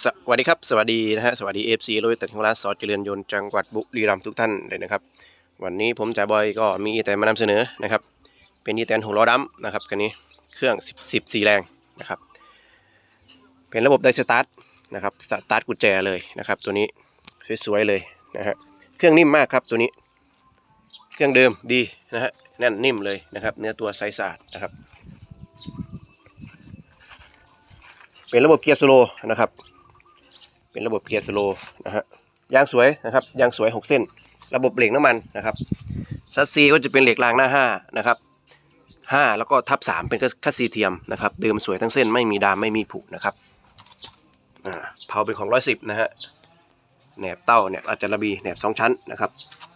สวัสดีครับ สวัสดีนะฮะสวัสดีเอฟซีโรยตัดของร้านซอสเจริญยนต์จังหวัดบุรีรัมย์ทุกท่านเลยนะครับ วันนี้ผมจ่าบอยก็มีแต่มานำเสนอนะครับ เป็นอีแตนหัวล้อดำนะครับคันนี้เครื่อง 10 14 แรงนะครับ เป็นระบบไดสตาร์ทนะครับสตาร์ทกุญแจเลยนะครับ ตัวนี้สวยๆเลยนะฮะเครื่องนิ่มมากครับตัวนี้ เครื่องเดิมดีนะฮะแน่นนิ่มเลยนะครับเนื้อตัวใสสะอาดนะครับ เป็นระบบเกียร์สโลว์นะครับ เป็นระบบเกียร์สโลว์นะฮะยางสวยนะครับยางสวย 6 เส้น ระบบเบรกน้ำมันนะครับซัสซีก็จะเป็นเหล็กรางหน้า5นะครับ5แล้วก็ทับ 3 เป็นคัสซีเทียมนะครับเดิมสวยทั้งเส้นไม่มีดามไม่มีผุนะครับอ่าเผาเป็นของ 110 นะฮะแหนบเต้าแหนบอาจจะระบีแหนบ 2 ชั้นนะครับ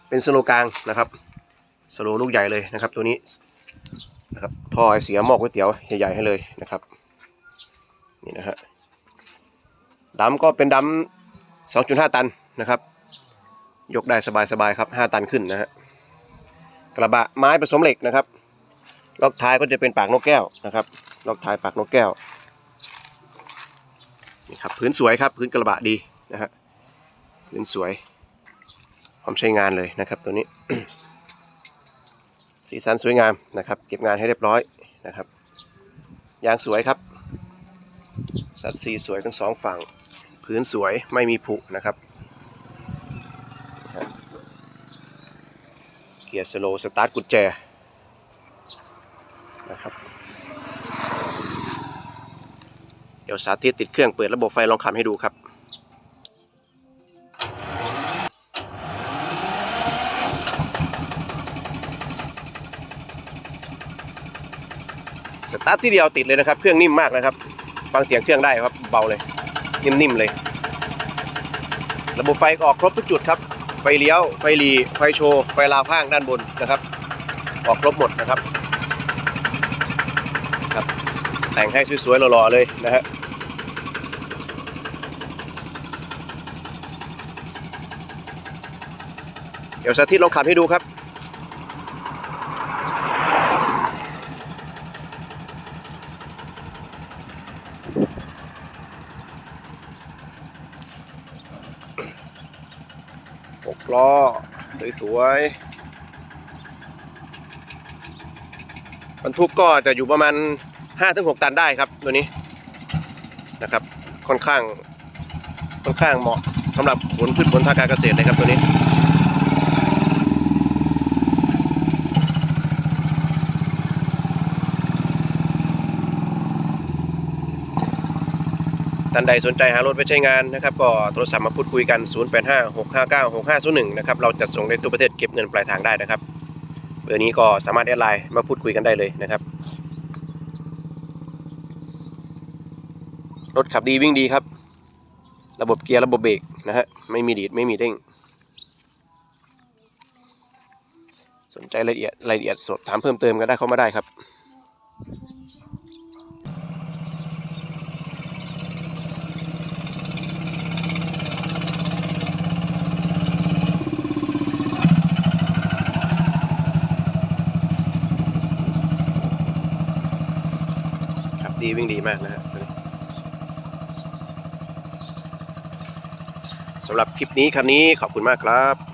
เป็นสโลกลางนะครับสโลลูกใหญ่เลยนะครับ ตัวนี้นะครับท่อไอเสียหม้อก๋วยเตี๋ยวใหญ่ๆให้เลยนะครับนี่นะฮะ ดำก็เป็นดำ2.5 ตันนะครับ ยกได้สบายๆครับ 5 ตันขึ้นนะฮะกระบะไม้ผสมเหล็กนะครับล็อกท้ายก็จะเป็นปากนกแก้วนะครับล็อกท้ายปากนกแก้วนี่ครับพื้นสวยครับพื้นกระบะดีนะฮะพื้นสวยพร้อมใช้งานเลยนะครับตัวนี้ สีสันสวยงามนะครับ เก็บงานให้เรียบร้อยนะครับยางสวยครับ สัดสีสวยทั้งสองฝั่ง พื้นสวยไม่มีผุนะครับ เกียร์สโลว์สตาร์ทกุญแจนะครับ เดี๋ยวสาธิตติดเครื่องเปิดระบบไฟลองขับให้ดูครับสตาร์ทที่เดียวติดเลยนะครับ เครื่องนิ่มมากนะครับ ฟังเสียงเครื่องได้ครับ เบาเลย นิ่มๆเลย ระบบไฟออกครบทุกจุดครับ ไฟเลี้ยว ไฟหลีไฟโชว์ ไฟลาวข้างด้านบนนะครับ ออกครบหมดนะครับครับ แต่งให้สวยๆหล่อๆเลยนะฮะเดี๋ยวสาธิตลองขับให้ดูครับ กล้อ สวยๆบรรทุกก็จะอยู่ประมาณ5-6ตันได้ครับตัวนี้นะครับ ค่อนข้างค่อนข้างเหมาะสำหรับผลพืชผลทางการเกษตรเลยครับตัวนี้ ท่านใดสนใจหารถไปใช้งานนะครับก็โทรศัพท์มาพูดคุยกัน 0856596501 นะครับเราจะส่งในตัวประเทศเก็บเงินปลายทางได้นะครับเบอร์นี้ก็สามารถแอดไลน์มาพูดคุยกันได้เลยนะครับ รถขับดีวิ่งดีครับ ระบบเกียร์ระบบเบรกนะฮะไม่มีดีดไม่มีเด้งสนใจรายละเอียดรายละเอียดสอบถามเพิ่มเติมก็ได้เข้ามาได้ครับ ดีวิ่งดีมากนะฮะตัวนี้สำหรับคลิปนี้คันนี้ขอบคุณมากครับ